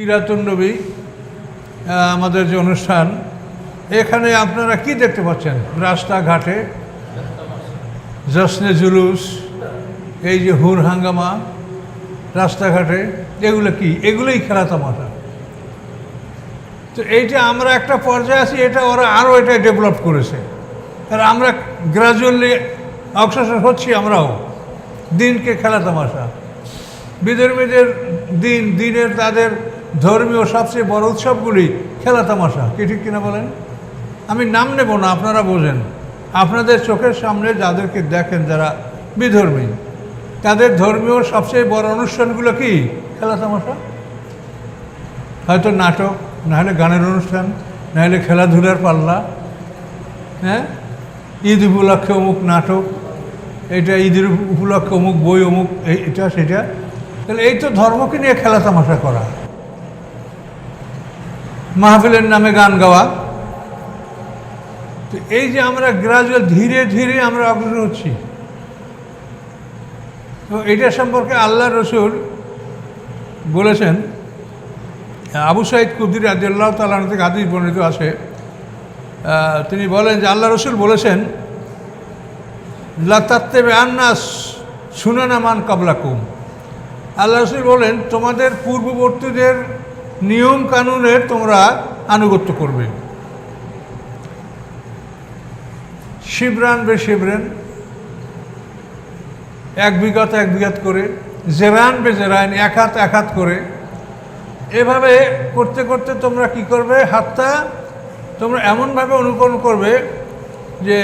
সিরাতুন নবী আমাদের যে অনুষ্ঠান, এখানে আপনারা কি দেখতে পাচ্ছেন? রাস্তাঘাটে জশ্নে জুলুস, এই যে হুর হাঙ্গামা, রাস্তাঘাটে, এগুলো কি? এগুলোই খেলা তামাশা। তো এইটা আমরা একটা পর্যায়ে আছি, এটা ওরা আরও এটা ডেভেলপ করেছে। আর আমরা গ্রাজুয়ালি অগ্রসর হচ্ছি আমরাও। দিনকে খেলা তামাশা। বিধর্মীদের দিন, দিনের তাদের ধর্মীয় সবচেয়ে বড় উৎসবগুলি খেলা তামাশা। কি ঠিক কিনা বলেন? আমি নাম নেব না, আপনারা বোঝেন। আপনাদের চোখের সামনে যাদেরকে দেখেন যারা বিধর্মী, তাদের ধর্মীয় সবচেয়ে বড় অনুষ্ঠানগুলো কি? খেলা তামাশা? হয়তো নাটক, নাহলে গানের অনুষ্ঠান, নাহলে খেলাধুলার পাল্লা হ্যাঁ? ঈদ উপলক্ষে অমুক নাটক, এটা ঈদের উপলক্ষে অমুক, বই অমুক এটা, সেটা। তাহলে এই তো ধর্মকে নিয়ে খেলা তামাশা করা। মাহফিলের নামে গান গাওয়া। তো এই যে আমরা গ্রাজুয়াল ধীরে ধীরে আমরা অগ্রসর হচ্ছি। তো এটা সম্পর্কে আল্লাহ রসুল বলেছেন, আবু সাইদ কুদ্দির আদিল্লাহ তালান থেকে হাদিস বর্ণিত আছে। তিনি বলেন যে আল্লাহ রসুল বলেছেন লাতাত্তেবে আন্নাস সুনানা মান কাবলাকুম। আল্লাহ রসুল বলেন, তোমাদের পূর্ববর্তীদের নিয়ম কানুনের তোমরা আনুগত্য করবে। শিবরান বে শিবরেন, এক বিঘাত এক বিঘাত করে, জেরান বে জেরান এক হাত এক হাত করে। এভাবে করতে করতে তোমরা কি করবে? হাতটা তোমরা এমনভাবে অনুকরণ করবে যে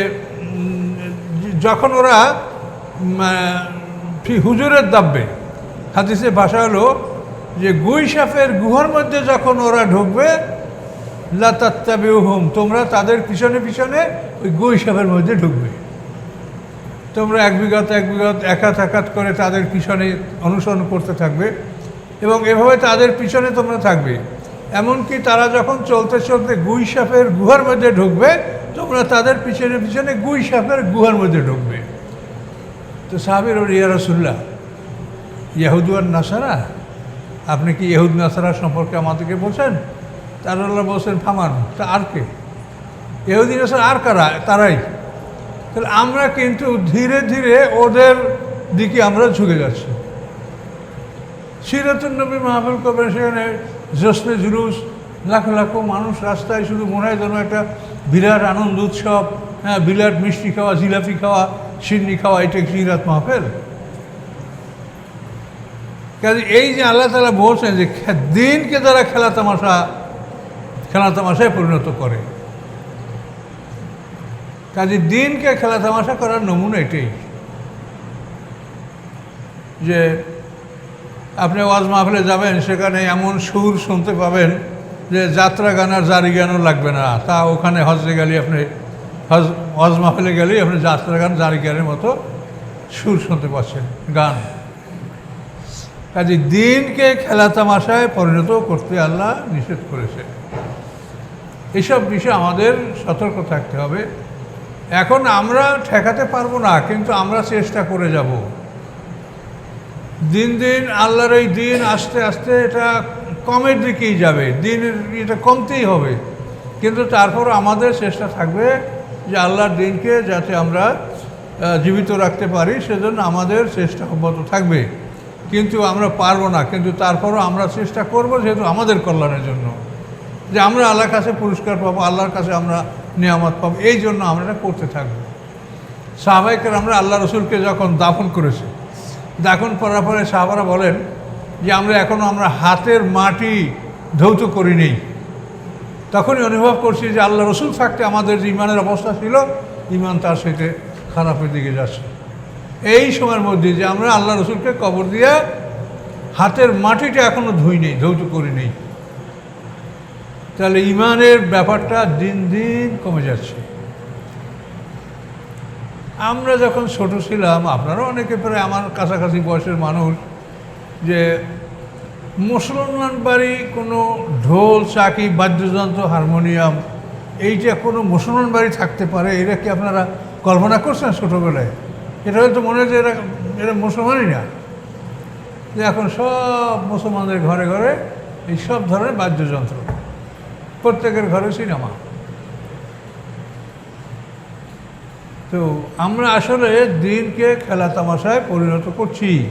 যখন ওরা হুজুরের দাববে হাদিসের ভাষা হলো যে গুই সাপের গুহার মধ্যে যখন ওরা ঢুকবে লাতাত্তাবিউহুম তোমরা তাদের পিছনে পিছনে ওই গুই সাপের মধ্যে ঢুকবে। তোমরা এক বিঘাত এক বিঘাত একাত একাত করে তাদের পিছনে অনুসরণ করতে থাকবে এবং এভাবে তাদের পিছনে তোমরা থাকবে। এমনকি তারা যখন চলতে চলতে গুই সাপের গুহার মধ্যে ঢুকবে, তোমরা তাদের পিছনে পিছনে গুই সাপের গুহার মধ্যে ঢুকবে। তো সাহাবির ওর ইয়া রসুল্লাহ ইয়াহুদু আর নাসারা? আপনি কি ইহুদ নাসারা সম্পর্কে আমাদেরকে বলছেন? তার আল্লাহ বলছেন ফামান তা আর কে? ইহুদি নাসারা আর কারা? তারাই। তাহলে আমরা কিন্তু ধীরে ধীরে ওদের দিকে আমরা ঝুঁকে যাচ্ছি। সিরাতুল নবী মাহফিল সেখানে জশ্নে জুলুস, লাখ লাখো মানুষ রাস্তায় শুধু মনে হয় যেন একটা বিরাট আনন্দ উৎসব হ্যাঁ বিরাট মিষ্টি খাওয়া, জিলাপি খাওয়া, সিন্নি খাওয়া এটা সিরাত মাহফিল? কাজে এই যে আল্লাহ তালা বলছেন যে দিনকে তারা খেলা তামাশা, খেলা তামাশায় পরিণত করে। কাজে দিনকে খেলা তামাশা করার নমুনা এটাই। যে আপনি ওয়াজ মাহফিলে যাবেন, সেখানে এমন সুর শুনতে পাবেন যে যাত্রা গান আর জারি গানও লাগবে না। তা ওখানে হজে গেলে আপনি হজ ওয়াজ মাহফিলে গেলেই আপনি যাত্রা গান, জারি গানের মতো সুর শুনতে পাচ্ছেন, গান। কাজে দিনকে খেলা তামাশায় পরিণত করতে আল্লাহ নিষেধ করেছে। এসব বিষয়ে আমাদের সতর্ক থাকতে হবে। এখন আমরা ঠেকাতে পারব না, কিন্তু আমরা চেষ্টা করে যাব। দিন দিন আল্লাহর এই দিন আস্তে আস্তে এটা কমের দিকেই যাবে দিনের এটা কমতেই হবে। কিন্তু তারপর আমাদের চেষ্টা থাকবে যে আল্লাহর দিনকে যাতে আমরা জীবিত রাখতে পারি, সেজন্য আমাদের চেষ্টা অব্যাহত থাকবে। কিন্তু আমরা পারব না, কিন্তু তারপরও আমরা চেষ্টা করব যেহেতু আমাদের কল্যাণের জন্য। যে আমরা আল্লাহর কাছে পুরস্কার পাবো, আল্লাহর কাছে আমরা নিয়ামত পাবো, এই জন্য আমরা এটা করতে থাকব। সাহাবাইকের আমরা আল্লাহ রসুলকে যখন দাফন করেছি, দাফন করার পরে সাহাবারা বলেন যে আমরা এখনও আমরা হাতের মাটি ধৌত করি নেই তখনই অনুভব করছি যে আল্লাহ রসুল থাকতে আমাদের যে ইমানের অবস্থা ছিল, ইমান তার সাথে খারাপের দিকে যাচ্ছে। এই সময়ের মধ্যে যে আমরা আল্লাহ রসুলকে কবর দিয়ে হাতের মাটিটা এখনও ধুই নেই, ধৌত করি নেই। তাহলে ইমানের ব্যাপারটা দিন দিন কমে যাচ্ছে। আমরা যখন ছোট ছিলাম আপনারাও অনেকে প্রায় আমার কাছাকাছি বয়সের মানুষ, যে মুসলমান বাড়ি কোনো ঢোল, চাকি, বাদ্যযন্ত্র, হারমোনিয়াম, এইটা কোনো মুসলমান বাড়ি থাকতে পারে এটা কি আপনারা কল্পনা করছেন ছোটোবেলায়? এটা হয়তো মনে যে এরা এরা মুসলমানই না। যে এখন সব মুসলমানদের ঘরে ঘরে এই সব ধরনের বাদ্যযন্ত্র। প্রত্যেকের ঘরে সিনেমা। তো আমরা আসলে দিনকে খেলা তামাশায় পরিণত করছি।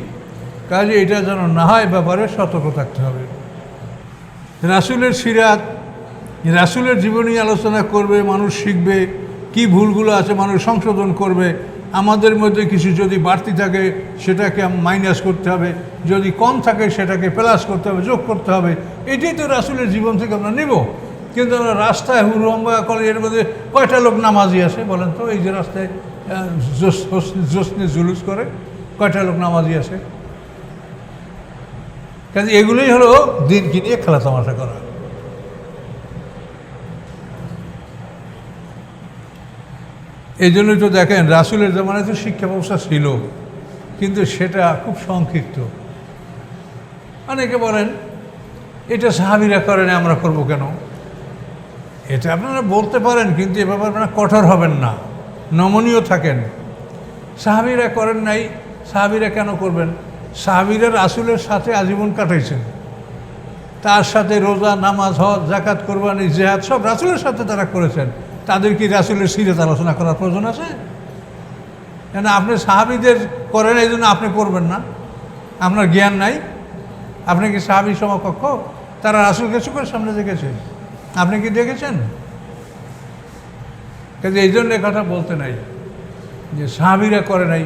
কাজে এটা যেন না হয় ব্যাপারে সতর্ক থাকতে হবে। রাসুলের সিরাত, রাসুলের জীবনী আলোচনা করবে, মানুষ শিখবে, কি ভুলগুলো আছে মানুষ সংশোধন করবে আমাদের মধ্যে কিছু যদি বাড়তি থাকে, সেটাকে মাইনাস করতে হবে। যদি কম থাকে, সেটাকে প্লাস করতে হবে, যোগ করতে হবে। এটাই তো রাসুলের জীবন থেকে আমরা নেব। কিন্তু আমরা রাস্তায় হুরম্বা কলেজের মধ্যে কয়টা লোক নামাজি আসে বলেন তো? এই যে রাস্তায় জোসনে জুলুস করে, কয়টা লোক নামাজি আসে কাজে এগুলোই হলো দিনকে নিয়ে খেলা তামাশা করা। এই জন্যই তো দেখেন, রাসুলের জামানায় তো শিক্ষা ব্যবস্থা ছিল, কিন্তু সেটা খুব সংক্ষিপ্ত। অনেকে বলেন, এটা সাহাবিরা করেন, আমরা করব কেন? এটা আপনারা বলতে পারেন, কিন্তু এ ব্যাপারে আপনারা কঠোর হবেন না, নমনীয় থাকেন। সাহাবিরা করেন নাই, সাহাবিরা কেন করবেন? সাহাবিরা রাসুলের সাথে আজীবন কাটাইছেন। তার সাথে রোজা, নামাজ, হজ জাকাত কোরবানি, জেহাদ সব রাসুলের সাথে তারা করেছেন। তাদের কি রাসুলের সিরত আলোচনা করার প্রয়োজন আছে? কেন আপনি সাহাবিদের করেন, এই জন্য আপনি করবেন না। আপনার জ্ঞান নাই। আপনি কি সাহাবি সমকক্ষ? তারা রাসুলকে চোখের সামনে দেখেছে। আপনি কি দেখেছেন? কিন্তু এই জন্য কথা বলতে নাই যে সাহাবিরা করে নাই।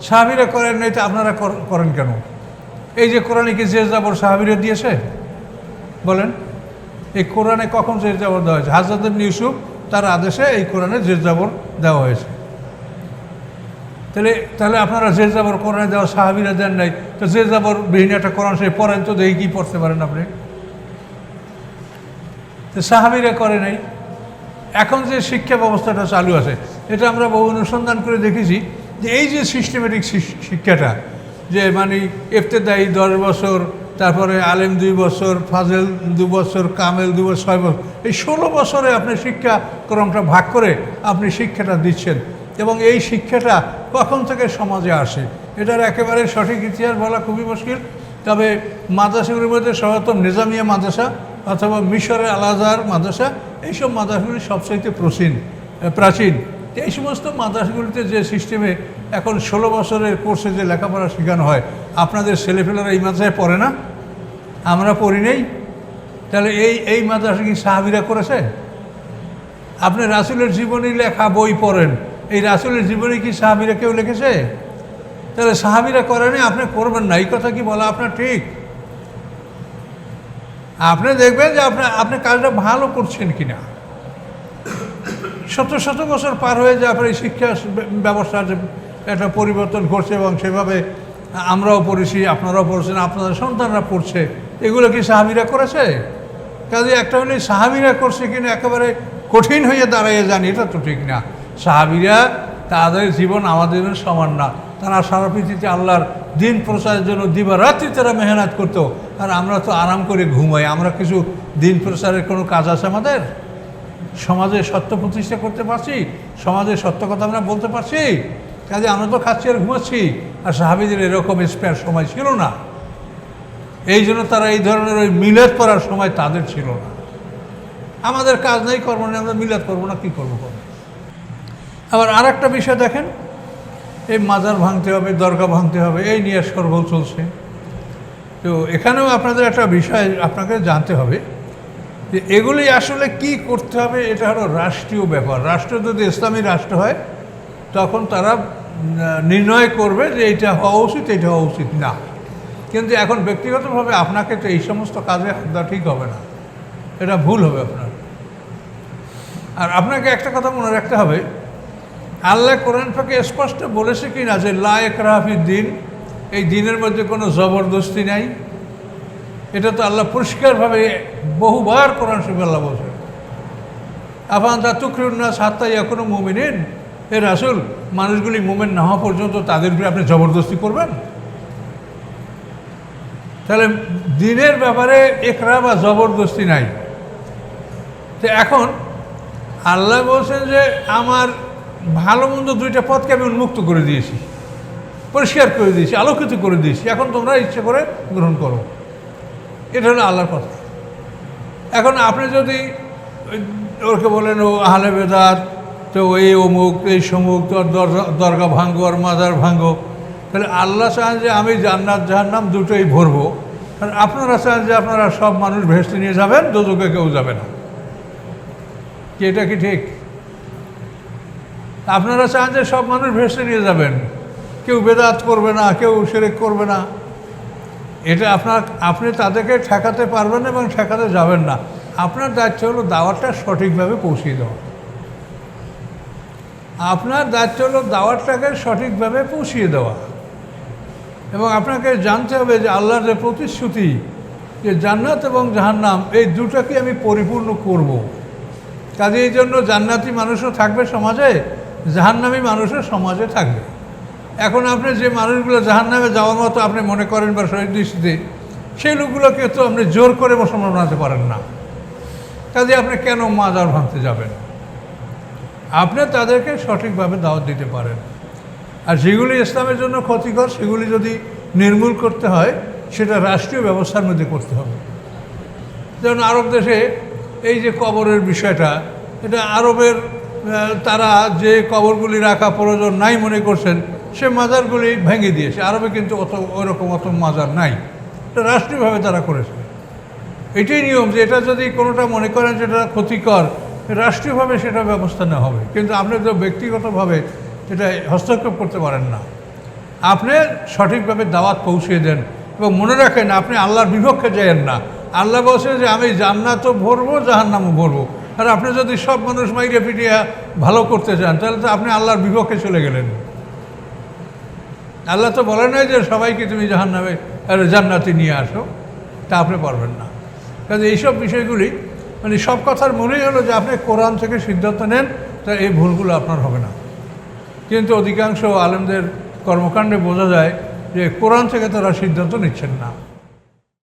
সাহাবিরা করেন নাই তো আপনারা করেন কেন? এই যে কোরআনে কি জেজ জাবর সাহাবিরা দিয়েছে? বলেন। এই কোরআনে কখন জেজ জাবর দেওয়া হয়েছে? হাজরত ইউসুফ তার আদেশে এই কোরআনে জেজ জাবর দেওয়া হয়েছে। তাহলে তাহলে আপনারা জেজ জাবর কোরআনে দেওয়া সাহাবিরা দেন নাই, তো জেজ জাবর বিহীন একটা কোরআন সে পড়েন তো দেখি কি পড়তে পারেন আপনি। তো সাহাবিরা করে নাই। এখন যে শিক্ষা ব্যবস্থাটা চালু আছে, এটা আমরা বহু অনুসন্ধান করে দেখেছি যে এই যে সিস্টেমেটিক শিক্ষাটা, যে মানে ইফতেদায়ী দশ বছর তারপরে আলেম দুই বছর, ফাজেল দু বছর, কামেল দু বছর, ছয় বছর। এই ষোলো বছরে আপনি শিক্ষাক্রমটা ভাগ করে আপনি শিক্ষাটা দিচ্ছেন। এবং এই শিক্ষাটা কখন থেকে সমাজে আসে? এটার একেবারে সঠিক ইতিহাস বলা খুবই মুশকিল। তবে মাদ্রাসাগুলির মধ্যে সর্বপ্রথম নিজামিয়া মাদ্রাসা অথবা মিশরের আলাদার মাদ্রাসা, এইসব মাদ্রাসাগুলি সবচাইতে প্রাচীন। প্রাচীন। এই সমস্ত মাদ্রাসাগুলিতে যে সিস্টেমে এখন ষোলো বছরের কোর্সে যে লেখাপড়া শেখানো হয়, আপনাদের ছেলেপেলেরা এই মাদ্রাসায় পড়ে না? আমরা পড়ি নেই? তাহলে এই এই মাদ্রাসা কি সাহাবিরা করেছে? আপনি রাসুলের জীবনী লেখা বই পড়েন, এই রাসুলের জীবনী কি সাহাবিরা কেউ লিখেছে? তাহলে সাহাবিরা করেনি আপনি করবেন না, এই কথা কি বলা আপনার ঠিক? আপনি দেখবেন যে আপনি আপনি কাজটা ভালো করছেন কিনা। শত শত বছর পার হয়ে আপনার এই শিক্ষা ব্যবস্থার একটা পরিবর্তন ঘটছে এবং সেভাবে আমরাও পড়েছি, আপনারাও পড়ছেন, আপনাদের সন্তানরা পড়ছে, এগুলো কি সাহাবিরা করেছে? কাজে একটা হলে সাহাবিরা করছে কিনা একেবারে কঠিন হয়ে দাঁড়াইয়ে যান এটা তো ঠিক না। সাহাবিরা তাদের জীবন আমাদের সমান না। তারা সারা পৃথিবীতে আল্লাহর দিন প্রচারের জন্য দিবারাত্রি তারা মেহনত করতো, আর আমরা তো আরাম করে ঘুমাই, আমরা কিছু দিন প্রচারের কোনো কাজ আছে আমাদের? সমাজে সত্য প্রতিষ্ঠা করতে পারছি সমাজের সত্য কথা আমরা বলতে পারছি, কাজে আমরা তো খাচ্ছি আর ঘুমাচ্ছি, আর সাহাবিদের এরকম স্পেয়ার সময় ছিল না। এই জন্য তারা এই ধরনের ওই মিলাদ করার সময় তাদের ছিল না। আমাদের কাজ নেই, কর্ম নেই, আমরা মিলাদ করব না, কী করব করব আবার আর একটা বিষয় দেখেন, এই মাজার ভাঙতে হবে, দরগা ভাঙতে হবে, এই নিয়ে সরগোল চলছে। তো এখানেও আপনাদের একটা বিষয় আপনাকে জানতে হবে। যে এগুলি আসলে কি করতে হবে, এটা হলো রাষ্ট্রীয় ব্যাপার। রাষ্ট্র যদি ইসলামী রাষ্ট্র হয়, তখন তারা নির্ণয় করবে যে এটা হওয়া উচিত, এটা হওয়া উচিত না। কিন্তু এখন ব্যক্তিগতভাবে আপনাকে তো এই সমস্ত কাজে হাত দেওয়া ঠিক হবে না। এটা ভুল হবে আপনার। আর আপনাকে একটা কথা মনে রাখতে হবে, আল্লাহ কোরআন ফাঁকে স্পষ্ট বলেছে কি না যে লায়ক রাহাফির দিন, এই দিনের মধ্যে কোনো জবরদস্তি নাই। এটা তো আল্লাহ পরিষ্কারভাবে বহুবার কোরআন শরীফ আল্লাহ বলছে আফান তা তুকরুন্না সাত্তাই এখনও মুমিনেন। এর আসল মানুষগুলি মুমেন না হওয়া পর্যন্ত তাদের উপরে আপনি জবরদস্তি করবেন? তাহলে দিনের ব্যাপারে একরা বা জবরদস্তি নাই। তো এখন আল্লাহ বলছেন যে, আমার ভালো মন্দ দুইটা পথকে আমি উন্মুক্ত করে দিয়েছি। পরিষ্কার করে দিয়েছি, আলোকিত করে দিয়েছি। এখন তোমরা ইচ্ছে করে গ্রহণ করো। এটা হলো আল্লাহর কথা এখন আপনি যদি ওকে বলেন, ও আহলে বেদাত, তো এই অমুক, এই সমুক দরগা ভাঙ্গো, আর মাজার ভাঙ্গো। তাহলে আল্লাহ চান যে আমি জান্নাত, জাহান্নাম দুটোই ভরবো। আর আপনারা চান যে আপনারা সব মানুষ ভেসতে নিয়ে যাবেন, দুদুকে কেউ যাবে না। কি এটা কি ঠিক? আপনারা চান যে সব মানুষ ভেসে নিয়ে যাবেন। কেউ বেদাত করবে না, কেউ সেরেক করবে না। এটা আপনার, আপনি তাদেরকে ঠেকাতে পারবেন না এবং ঠেকাতে যাবেন না। আপনার দায়িত্ব হলো দাওয়াতটা সঠিকভাবে পৌঁছিয়ে দেওয়া। আপনার দায়িত্ব হলো দাওয়াতটাকে সঠিকভাবে পৌঁছিয়ে দেওয়া। এবং আপনাকে জানতে হবে যে আল্লাহর যে প্রতিশ্রুতি, যে জান্নাত এবং জাহান্নাম, এই দুটাকে আমি পরিপূর্ণ করব। কাজে এই জন্য জান্নাতি মানুষও থাকবে সমাজে, জাহান্নামী মানুষও সমাজে থাকবে। এখন আপনি যে মানুষগুলো জাহান্নামে যাওয়ার মতো আপনি মনে করেন বা শহীদ দৃষ্টিতে, সেই লোকগুলোকে তো আপনি জোর করে মুসলমান বানাতে পারেন না। কাজে আপনি কেন মাজার ভাঙতে যাবেন? আপনি তাদেরকে সঠিকভাবে দাওয়াত দিতে পারেন। আর যেগুলি ইসলামের জন্য ক্ষতিকর, সেগুলি যদি নির্মূল করতে হয়, সেটা রাষ্ট্রীয় ব্যবস্থার মধ্যে করতে হবে। যেমন আরব দেশে এই যে কবরের বিষয়টা, এটা আরবের তারা যে কবরগুলি রাখা প্রয়োজন নাই মনে করছেন সে মাজারগুলি ভেঙে দিয়েছে আরবে কিন্তু অত, ওরকম অত মাজার নাই। এটা রাষ্ট্রীয়ভাবে তারা করেছে। এটাই নিয়ম যে এটা যদি কোনোটা মনে করেন যে এটা ক্ষতিকর, রাষ্ট্রীয়ভাবে সেটা ব্যবস্থা নেওয়া হবে। কিন্তু আপনি তো ব্যক্তিগতভাবে এটা হস্তক্ষেপ করতে পারেন না। আপনি সঠিকভাবে দাওয়াত পৌঁছিয়ে দেন এবং মনে রাখেন আপনি আল্লাহর বিপক্ষে যায়েন না। আল্লাহ বলছে যে, আমি জান্নাতও ভরবো জাহান্নামও ভরবো। আর আপনি যদি সব মানুষ মাইরে পিটিয়ে ভালো করতে চান, তাহলে তো আপনি আল্লাহর বিপক্ষে চলে গেলেন। আল্লাহ তো বলে নাই যে সবাইকে তুমি জাহান নামে জান্নাতে নিয়ে আসো, তা আপনি পারবেন না। কাজে এইসব বিষয়গুলি মানে সব কথার মনেই হলো যে আপনি কোরআন থেকে সিদ্ধান্ত নেন, তা এই ভুলগুলো আপনার হবে না। কিন্তু অধিকাংশ আলেমদের কর্মকাণ্ডে বোঝা যায় যে কোরআন থেকে তারা সিদ্ধান্ত নিচ্ছেন না।